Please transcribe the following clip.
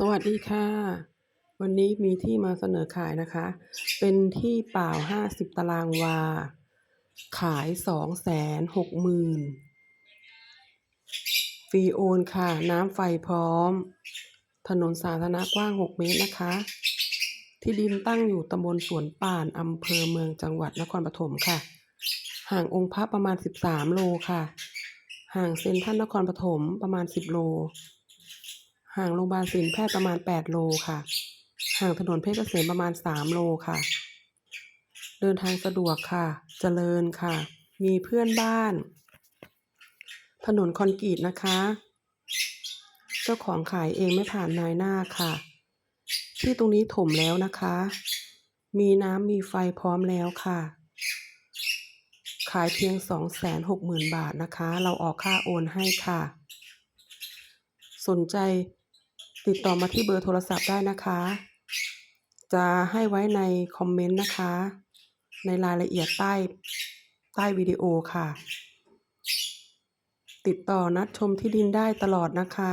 สวัสดีค่ะ วันนี้มีที่มาเสนอขายนะคะ เป็นที่เปล่า50ตารางวา ขาย260,000ฟรีโอนค่ะ น้ำไฟพร้อม ถนนสาธารณะกว้าง6เมตรนะคะ ที่ดินตั้งอยู่ตำบลสวนป่านอำเภอเมืองจังหวัดนครปฐมค่ะ ห่างองค์พระประมาณ13โลค่ะ ห่างเซ็นทรัลนครปฐมประมาณ10โล ห่างโรงพยาบาลศิริแพทย์ประมาณ 8 โลค่ะ ห่างถนนเพชรเกษมประมาณ 3 โลค่ะ เดินทางสะดวกค่ะ เจริญค่ะ มีเพื่อนบ้าน ถนนคอนกรีตนะคะ เจ้าของขายเองไม่ผ่านนายหน้าค่ะ ที่ตรงนี้ถมแล้วนะคะ มีน้ำมีไฟพร้อมแล้วค่ะขายเพียง 260,000 บาทนะคะ เราออกค่าโอนให้ค่ะ สนใจ ติดต่อมาที่เบอร์โทรศัพท์ได้นะคะ จะให้ไว้ในคอมเมนต์นะคะ ในรายละเอียดใต้ใต้วิดีโอค่ะ ติดต่อนัดชมที่ดินได้ตลอดนะคะ